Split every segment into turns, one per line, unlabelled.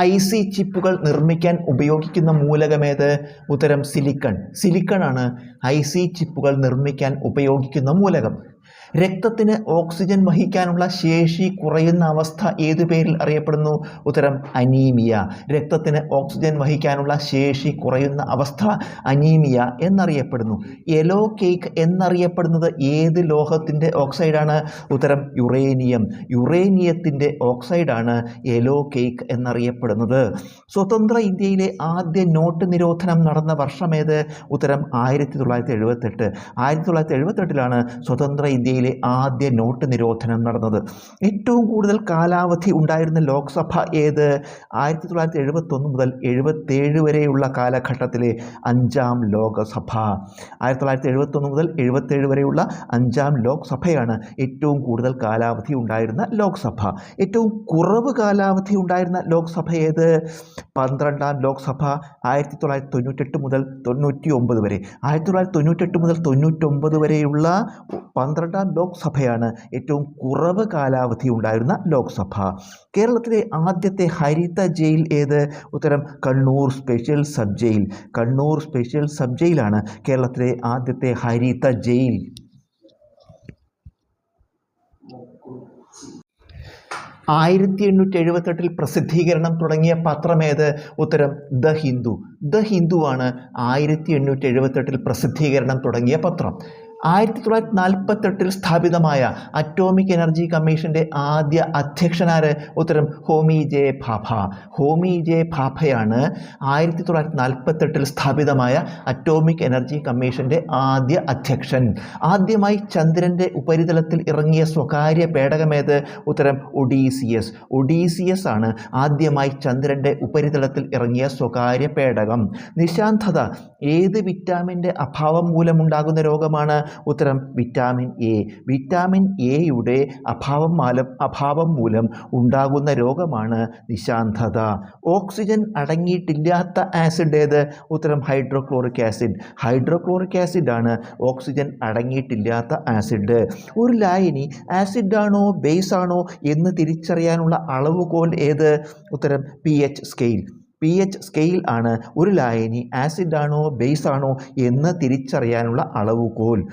I C ചിപ്പുകൾ നിർമ്മിക്കാൻ ഉപയോഗിക്കുന്ന മൂലകമേത്? ഉത്തരം സിലിക്കൺ. സിലിക്കൺ ആണ് ഐ സി ചിപ്പുകൾ നിർമ്മിക്കാൻ ഉപയോഗിക്കുന്ന മൂലകം. രക്തത്തിന് ഓക്സിജൻ വഹിക്കാനുള്ള ശേഷി കുറയുന്ന അവസ്ഥ ഏതു പേരിൽ അറിയപ്പെടുന്നു? ഉത്തരം അനീമിയ. രക്തത്തിന് ഓക്സിജൻ വഹിക്കാനുള്ള ശേഷി കുറയുന്ന അവസ്ഥ അനീമിയ എന്നറിയപ്പെടുന്നു. യെലോ കേക്ക് എന്നറിയപ്പെടുന്നത് ഏത് ലോഹത്തിന്റെ ഓക്സൈഡാണ്? ഉത്തരം യുറേനിയം. യുറേനിയത്തിന്റെ ഓക്സൈഡാണ് യെലോ കേക്ക് എന്നറിയപ്പെടുന്നത്. സ്വതന്ത്ര ഇന്ത്യയിലെ ആദ്യ നോട്ട് നിരോധനം നടന്ന വർഷമേത് ഉത്തരം ആയിരത്തി തൊള്ളായിരത്തി എഴുപത്തെട്ട്. ആയിരത്തി തൊള്ളായിരത്തി എഴുപത്തെട്ടിലാണ് സ്വതന്ത്ര ഇന്ത്യയിലെ ആദ്യ നോട്ട് നിരോധനം നടന്നത്. ഏറ്റവും കൂടുതൽ കാലാവധി ഉണ്ടായിരുന്ന ലോക്സഭ ഏത്? ആയിരത്തി തൊള്ളായിരത്തി എഴുപത്തൊന്ന് മുതൽ എഴുപത്തേഴ് വരെയുള്ള കാലഘട്ടത്തിലെ അഞ്ചാം ലോകസഭ. ആയിരത്തി തൊള്ളായിരത്തി എഴുപത്തൊന്ന് മുതൽ എഴുപത്തേഴ് വരെയുള്ള അഞ്ചാം ലോക്സഭയാണ് ഏറ്റവും കൂടുതൽ കാലാവധി ഉണ്ടായിരുന്ന ലോക്സഭ. ഏറ്റവും കുറവ് കാലാവധി ഉണ്ടായിരുന്ന ലോക്സഭ ഏത്? പന്ത്രണ്ടാം ലോക്സഭ ആയിരത്തി തൊള്ളായിരത്തി തൊണ്ണൂറ്റെട്ട് മുതൽ തൊണ്ണൂറ്റി ഒമ്പത് വരെ. ആയിരത്തി തൊള്ളായിരത്തി തൊണ്ണൂറ്റെട്ട് മുതൽ തൊണ്ണൂറ്റൊമ്പത് വരെയുള്ള പന്ത്രണ്ടാം ലോക്സഭയാണ് ഏറ്റവും കുറവ് കാലാവധി ഉണ്ടായിരുന്ന ലോക്സഭ. കേരളത്തിലെ ആദ്യത്തെ ഹരിത ജയിൽ ഏത്? ഉത്തരം Kannur special sub jail Kannur special sub ജയിലാണ് കേരളത്തിലെ ആദ്യത്തെ ഹരിത ജയിൽ. ആയിരത്തി എണ്ണൂറ്റി എഴുപത്തെട്ടിൽ പ്രസിദ്ധീകരണം തുടങ്ങിയ പത്രമേത് ഉത്തരം ദ ഹിന്ദു. ദ ഹിന്ദു ആണ് ആയിരത്തി എണ്ണൂറ്റി എഴുപത്തെട്ടിൽ പ്രസിദ്ധീകരണം തുടങ്ങിയ പത്രം. ആയിരത്തി തൊള്ളായിരത്തി നാൽപ്പത്തെട്ടിൽ സ്ഥാപിതമായ അറ്റോമിക് എനർജി കമ്മീഷന്റെ ആദ്യ അധ്യക്ഷനാര് ഉത്തരം ഹോമി ജെ ഭാഭ. ഹോമി ജെ ഭാഭയാണ് ആയിരത്തി തൊള്ളായിരത്തി നാൽപ്പത്തെട്ടിൽ സ്ഥാപിതമായ അറ്റോമിക് എനർജി കമ്മീഷന്റെ ആദ്യ അധ്യക്ഷൻ. ആദ്യമായി ചന്ദ്രന്റെ ഉപരിതലത്തിൽ ഇറങ്ങിയ സ്വകാര്യ പേടകമേത് ഉത്തരം ഒഡീസിയസ്. ഒഡീസിയസ് ആണ് ആദ്യമായി ചന്ദ്രന്റെ ഉപരിതലത്തിൽ ഇറങ്ങിയ സ്വകാര്യ പേടകം. നിശാന്തത ഏത് വിറ്റാമിന്റെ അഭാവം മൂലമുണ്ടാകുന്ന രോഗമാണ്? ഉത്തരം വിറ്റാമിൻ എ. വിറ്റാമിൻ എയുടെ അഭാവം മാലം അഭാവം മൂലം ഉണ്ടാകുന്ന രോഗമാണ് നിശാന്തത. ഓക്സിജൻ അടങ്ങിയിട്ടില്ലാത്ത ആസിഡ് ഏത്? ഉത്തരം ഹൈഡ്രോക്ലോറിക് ആസിഡ്. ഹൈഡ്രോക്ലോറിക് ആസിഡ് ആണ് ഓക്സിജൻ അടങ്ങിയിട്ടില്ലാത്ത ആസിഡ്. ഒരു ലായനി ആസിഡ് ആണോ ബേസ് ആണോ എന്ന് തിരിച്ചറിയാനുള്ള അളവുകോൽ ഏത്? ഉത്തരം P H scale. P H scale ആണ്. ഒരു ലായനി ആസിഡ് ആണോ ബേസ് ആണോ എന്ന് തിരിച്ചറിയാനുള്ള അളവുകോൽ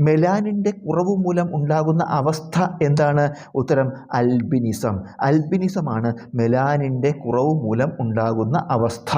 മെലാനിന്റെ കുറവ് മൂലം ഉണ്ടാകുന്ന അവസ്ഥ എന്താണ്? ഉത്തരം അൽബിനിസം അൽബിനിസമാണ് മെലാനിന്റെ കുറവ് മൂലം ഉണ്ടാകുന്ന അവസ്ഥ.